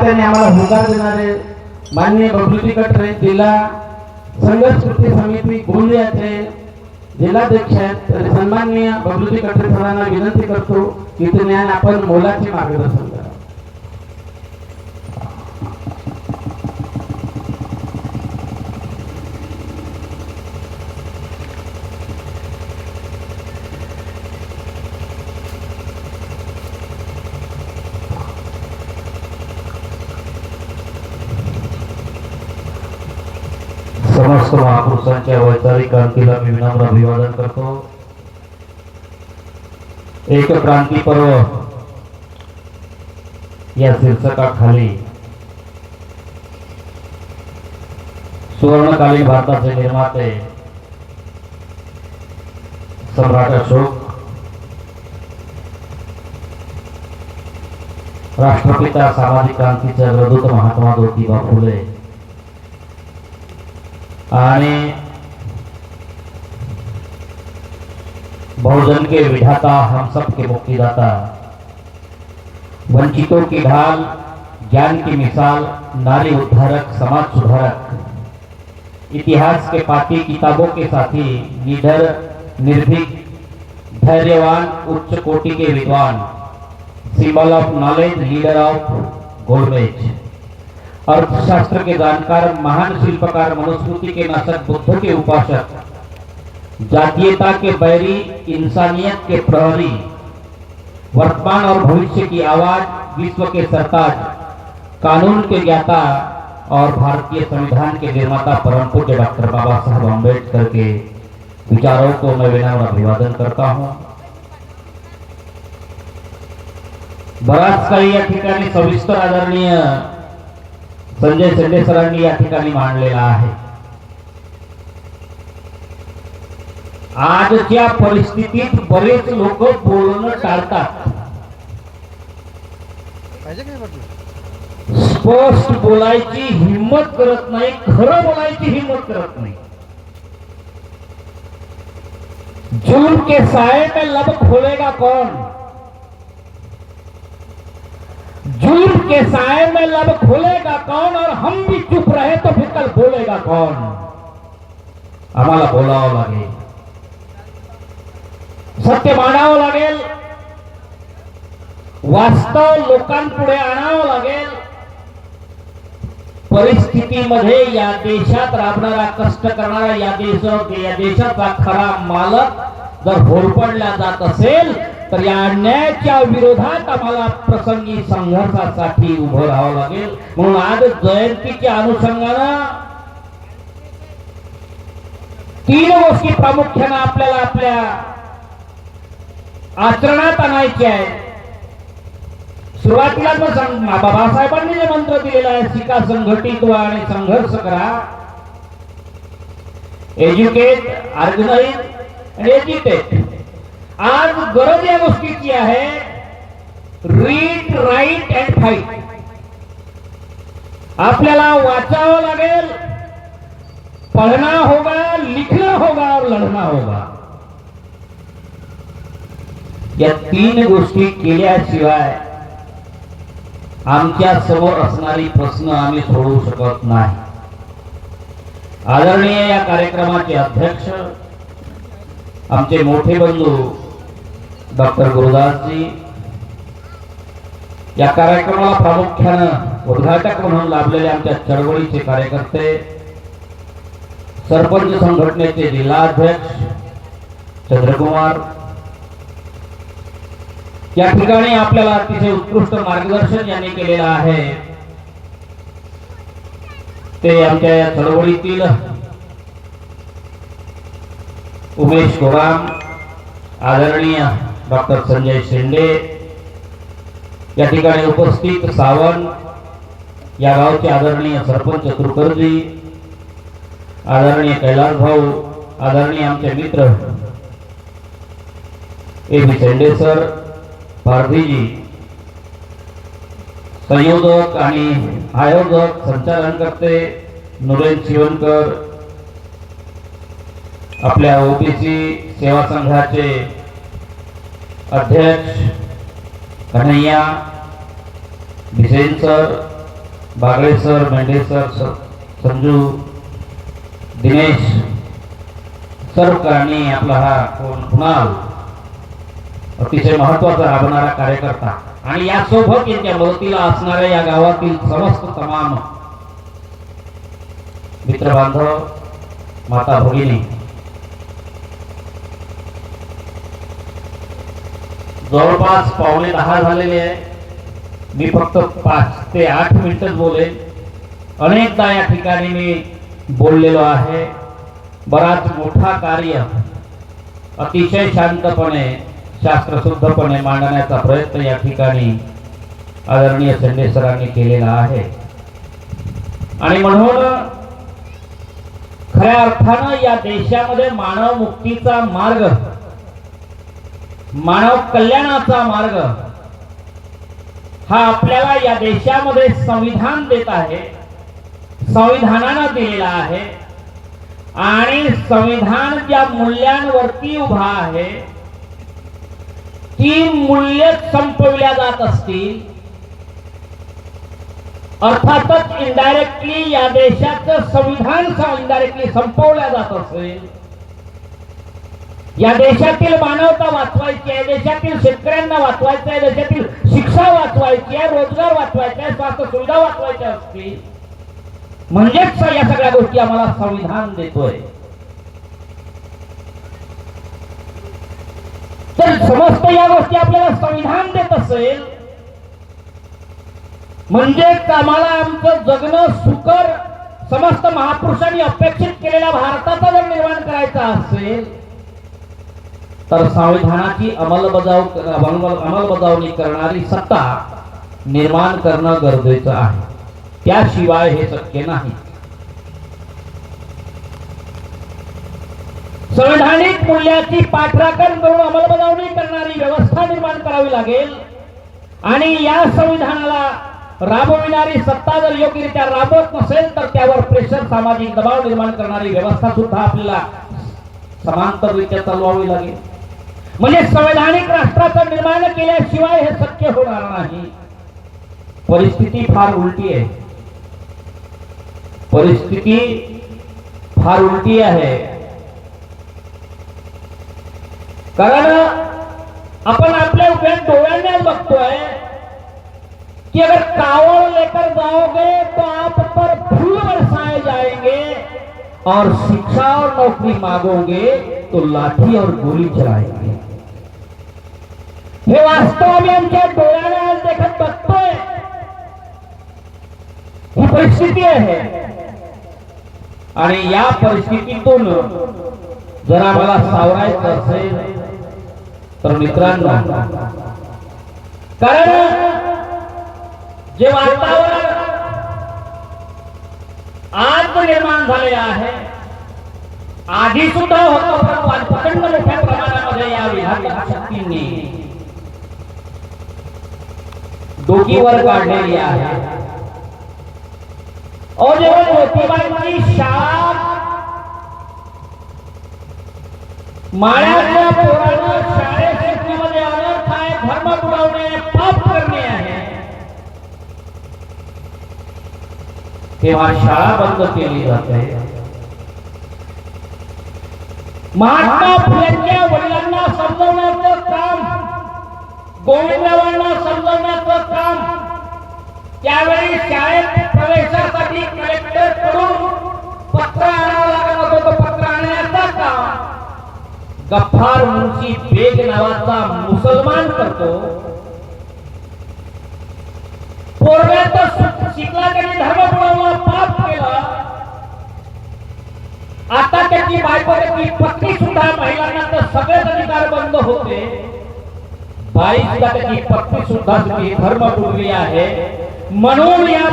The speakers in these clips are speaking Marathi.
त्याने आम्हाला होकार देणारे मान्य बबलूजी कटरे जिल्हा संघर्ष कृती समिती गोंदियाचे जिल्हाध्यक्ष आहेत. सन्माननीय बबलूजी कटरे सरांना विनंती करतो की ते ज्ञान आपण मोलाचे मार्गदर्शन करा समस्त महापुरुषांच्या वैचारिक क्रांतीला मी विनम्र अभिवादन करतो. एक क्रांती पर्व या शीर्षकाखाली सुवर्णकालीन भारताचे निर्माते सम्राट अशोक राष्ट्रपिता सामाजिक क्रांतीचे अग्रदूत महात्मा ज्योतिबा फुले आणि बहुजन के विधाता हम सब के मुक्तिदाता। वंचितों की ढाल, ज्ञान की मिसाल, नारी उद्धारक, समाज सुधारक। इतिहास के पाती किताबों के साथी, निडर, निर्भीक, धैर्यवान, उच्च कोटि के विद्वान। Symbol of knowledge leader of गोलमेज अर्थशास्त्र के जानकार, महान शिल्पकार, मनुस्मृति के नाशक, बुद्ध के उपासक। जातीयता के बैरी, इंसानियत के प्रहरी। वर्तमान और भविष्य की आवाज़ विश्व के सरताज, कानून के ज्ञाता और भारतीय संविधान के निर्माता परम पूज्य डॉक्टर बाबा साहब अंबेडकर के विचारों को मैं विनम्र अभिवादन करता हूँ। बराच ठिकाणी सविस्तर आदरणीय संजय शेंडे सरांनी या ठिकाणी मांडलेला आहे. आजच्या परिस्थितीत बरेच लोक बोलणं टाळतात. काय स्पष्ट बोलायची हिंमत करत नाही खरं बोलायची हिंमत करत नाही. जून के साय में लब खोलेगा कौन? जून के साय में लब खोलेगा कौन? और हम भी चुप रहे तो फिर कल बोलेगा कौन? हमारा बोलावं वास्तव लोकांपुढे आणावं लागेल. परिस्थितीमध्ये या देशात राबणारा कष्ट करणारा या देश या देशाचा खरा मालक जर होरपडला जात असेल तर या अन्यायाच्या विरोधात आम्हाला प्रसंगी संघर्षासाठी उभं राहावं लागेल. म्हणून आज जयंतीच्या अनुषंगानं तीन गोष्टी प्रामुख्यानं आपल्याला आपल्या आचरणात आणायच्या आहेत. सुरुवातीला बाबासाहेबांनी जे मंत्र दिलेला आहे शिका संघटित व्हा आणि संघर्ष करा. एज्युकेट ऑर्गनाइज आणि एज्युकेट आज गरज या गोष्टीची आहे रीड राईट अँड फाईट आपल्याला वाचावं लागेल. पढ़ना होगा लिखना होगा और लढना होगा. या तीन गोष्टी केल्याशिवाय आमच्यासमोर असणारी प्रश्न आम्ही सोडवू शकत नाही. आदरणीय या कार्यक्रमाचे अध्यक्ष आमचे मोठे बंधू डॉक्टर गुरुदासजी या कार्यक्रमाला प्रामुख्यानं उद्घाटक म्हणून लाभलेले आमच्या चळवळीचे कार्यकर्ते सरपंच संघटनेचे जिल्हाध्यक्ष चंद्रकुमार या ठिकाणी आपल्याला अतिशय उत्कृष्ट मार्गदर्शन यांनी केलेलं आहे. ते आमच्या या चळवळीतील उमेश गोराम आदरणीय डॉक्टर संजय शेंडे या ठिकाणी उपस्थित सावंत या गावचे आदरणीय सरपंच कुलकर्जी आदरणीय कैलास भाऊ आदरणीय आमचे मित्र ए बी शेंडे सर भारतीजी. संयोजक आणि आयोजक संचालनकर्ते नुरेन आपल्या ओबीसी सेवा संघाचे अध्यक्ष Kanhaiya Bhisen sir Bagale sir Mendhe sir Sanju Dinesh सर्व कारणी आपला हा कोण कुणाल? अतिशय महत्त्वाचा राबणारा कार्यकर्ता. आणि यासोबत यांच्या मदतीला असणाऱ्या या गावातील समस्त तमाम मित्र बांधव माता भगिनी. जवळपास पावणे दहा झालेले आहे. मी फक्त पाच ते आठ मिनिटच बोलेन. अनेकदा या ठिकाणी मी बोललेलो आहे. बराच मोठा कार्य अतिशय शांतपणे शास्त्रशुद्धपणे मांडण्याचा प्रयत्न या ठिकाणी आदरणीय संडे सरांनी केलेला आहे. आणि म्हणून खऱ्या अर्थानं या देशामध्ये मानव मुक्तीचा मार्ग मानव कल्याणाचा मार्ग हा आपल्याला या देशामध्ये संविधान देत आहे संविधानानं दिलेला आहे. आणि संविधान ज्या मूल्यांवरती उभा आहे ती मूल्य संपविल्या जात असतील अर्थातच इनडायरेक्टली या देशाचं संविधान इनडायरेक्टली संपवल्या जात असेल या देशातील मानवता वाचवायची आहे देशातील शेतकऱ्यांना वाचवायचं आहे देशातील शिक्षा वाचवायची आहे रोजगार वाचवायचा आहे स्वास्थ्य सुविधा वाचवायच्या असतील म्हणजेच या सगळ्या गोष्टी आम्हाला संविधान देतोय. तर समस्त या गोष्टी आपल्याला संविधान देत असेल म्हणजे आम्हाला आमचं जगणं सुकर समस्त महापुरुषांनी अपेक्षित केलेल्या भारताचा जर निर्माण करायचा असेल तर संविधानाची अंमलबजाव अंमलबजावणी करणारी सत्ता निर्माण करणं गरजेचं आहे. त्याशिवाय हे शक्य नाही. संविधानिक मूल्याची पाठराखण करून अंमलबजावणी करणारी व्यवस्था निर्माण करावी लागेल. आणि या संविधानाला राबविणारी सत्ता जर योग्यरित्या राबवत नसेल तर त्यावर प्रेशर सामाजिक दबाव निर्माण करणारी व्यवस्था सुद्धा आपल्याला समांतररित्या चालवावी लागेल. म्हणजे संवैधानिक राष्ट्राचं निर्माण केल्याशिवाय हे शक्य होणार नाही. परिस्थिती फार उलटी आहे. परिस्थिती फार उलटी आहे. कारण आपण आपल्या उभ्या डोळ्याने बघतोय कि अगर कावड़ लेकर जाओगे तो आप पर फूल बरसाए जाएँगे और शिक्षा और नौकरी मांगोगे तो लाठी और गोली चलाएँगे। हे वास्तव आम्ही आमच्या डोळ्याने आज देखत बघतोय? ही परिस्थिती आहे। आणि या परिस्थितीतून जर आम्हाला सावरायचं असेल तर मित्रांनो, कारण जे वातावरण आज निर्माण झाले आहे, आधी सुद्धा होतं प्रचंड मोठ्या प्रमाणामध्ये या विधान शक्तींनी डोकीवर काढलेली आहे. और जेव्हा ज्योतिबांची शाळा माळ्याच्या पोरानं अनर्थ आहे पाप करणे आहे. तेव्हा शाळा बंद केली जाते. महात्मा फुलेंच्या वडिलांना समजवण्याचं काम गोविंदरावांना समजवण्याचं काम त्यावेळी शाळेत प्रवेशासाठी कलेक्टरकडून पत्र आणावं लागत होतं तो पत्र आणण्याचं काम गफ्फार मुंशी बेग नावाचा मुसलमान करतो. पोरग्यात शिकला त्याने धर्म पुरवला पाप केला. आता त्याची बायको त्याची पत्नी सुद्धा महिलांना तर सगळेच अधिकार बंद होते. बाई सुद्धा त्याची पत्नी सुद्धा ती धर्म पुरली आहे. म्हणून या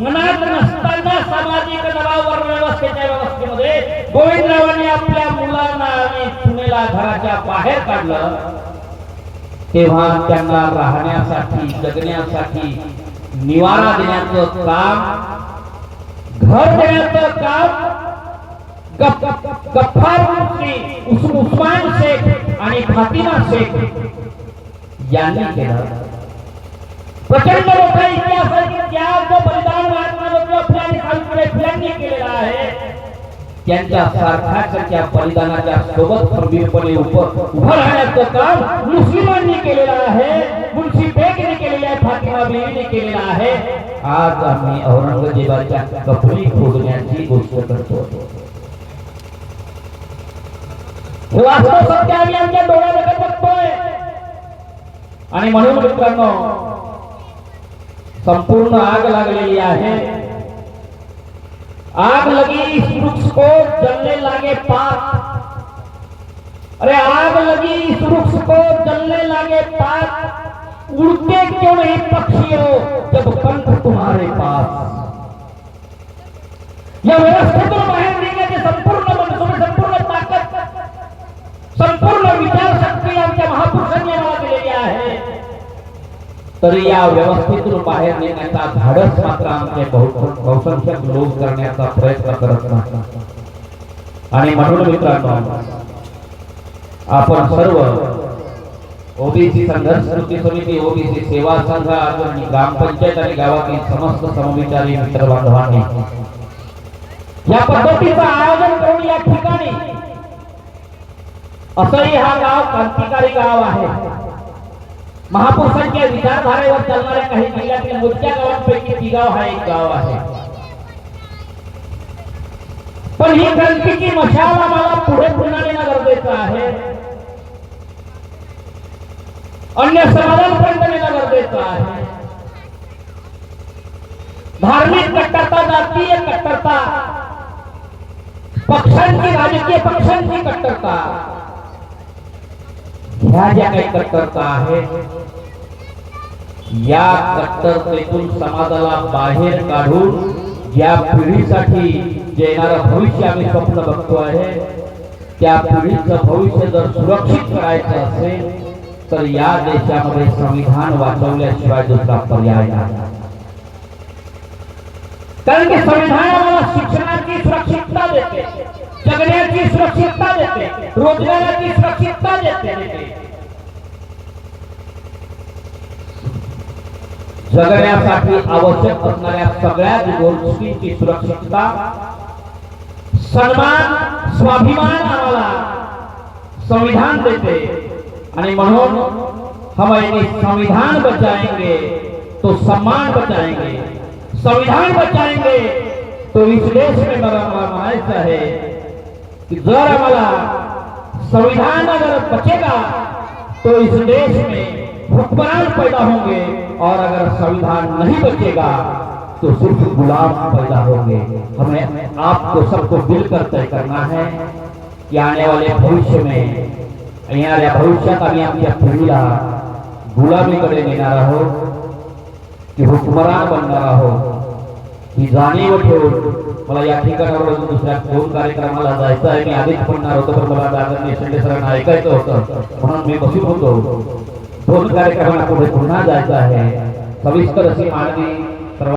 मनात नसताना सामाजिक दबावावर व्यवस्थेच्या व्यवस्थेमध्ये गोविंदरावांनी आपल्या मुलांना आणि सुनेला घराच्या बाहेर काढलं तेव्हा त्यांना राहण्यासाठी जगण्यासाठी निवारा देण्याचं काम घर देण्याचं काम गफ्फार उस्मान शेख आणि फातिमा शेख यांनी केलं. प्रचंड मोठा इतिहास आहे की त्या जो बलिदान महात्मा ज्योतिबा फुलांनी सावित्रीबाई फुलांनी केलेला आहे त्यांच्या सारख्याच्या त्या बलिदानाच्या सोबत खंबीरपणे उभं राहण्याचं तो काम मुस्लिमांनी केलेलं आहे मुन्शी बेगने केलेलं आहे फातिमा बेगने केलेलं आहे आज आम्ही औरंगजेबाच्या कपडी फोडण्याची गोष्ट करतो हे वास्तव सत्य आम्ही आमच्या डोळ्याला बघतोय आणि म्हणून मित्रांनो संपूर्ण आग लग लागलेली आहे आग लगी इस वृक्ष को, जलने लगे पात अरे, आग लगी इस वृक्ष को, जलने लगे पात उड़ते क्यों नहीं पक्षी हो जब पंख तुम्हारे पास? या व्यवस्थेतून बाहेर निघण्याचे संपूर्ण मनसुबे संपूर्ण ताकद संपूर्ण विचारशक्ती आमच्या महापुरुषांनी आम्हाला दिलेली आहे तरी या व्यवस्थेतून बाहेर निघण्याचा धाडस मात्र आमचे बहुसंख्यक लोक करण्याचा प्रयत्न करत नाही. आणि म्हणून मित्रांनो आपण सर्व ओबीसी संघर्ष कृती समिती ओबीसी सेवा संघ आणि ग्रामपंचायत आणि गावातील समस्त समविचारी मित्र बांधवांनी या पद्धतीचं आयोजन करून या ठिकाणी असंही हा गाव क्रांतिकारी गाव आहे. महापुरुषांच्या विचारधारेवर चालणाऱ्या काही जिल्ह्यातील मोठ्या गावांपैकी ती गाव हा एक गाव आहे. पण ही क्रांतीची मशाल आम्हाला पुढे पुन्हा नेणं गरजेचं आहे. अन्य समाजांपर्यंत नेणं गरजेचं आहे. धार्मिक कट्टरता, जातीय कट्टरता, पक्षांची, राजकीय पक्षांची कट्टरता. ह्या ज्या काही कट्टरता आहेत या कट्टरतेतून समाजाला बाहेर काढून या पिढीसाठी जे येणारं भविष्य आम्ही स्वप्न बघतो आहे त्या पिढीचं भविष्य जर सुरक्षित करायचं असेल तर या देशामध्ये संविधान वाचवल्याशिवाय दुसरा पर्याय नाही. कारण की संविधान आम्हाला शिक्षणाची सुरक्षितता देते. जगण्याची सुरक्षितता देते रोजगाराची सुरक्षितता देते जगण्यासाठी आवश्यक असणाऱ्या सगळ्याच गोष्टींची सुरक्षितता। सन्मान, स्वाभिमान आम्हाला संविधान देते। आणि म्हणून हम यदि संविधान बचाएँगे तो सम्मान बचाएँगे। संविधान बचाएँगे तो इस देश में मला म्हणायचं आहे की जर संविधान अगर बचेगा तो इस देश में हुक्मरान पैदा होंगे, और अगर संविधान नहीं बचेगा तो सिर्फ़ गुलाम पैदा होंगे। हमें आपको सबको मिलकर तय करना है कि आने वाले भविष्य में येणाऱ्या भविष्यात आम्ही आमच्या पिढीला गुलामीकडे नेणार आहोत की हुकमरान बनणार आहोत ही जाणीव ठेवून मला या ठिकाणावर दुसऱ्या दोन कार्यक्रमाला जायचं आहे. मी आधीच म्हणणार होतो पण मला दादांनी शिंदे सरांना ऐकायचं होतं. म्हणून मी बसून होतो. दोन कार्यक्रमाला पुढे पुन्हा जायचं आहे. सविस्तर अशी मागणी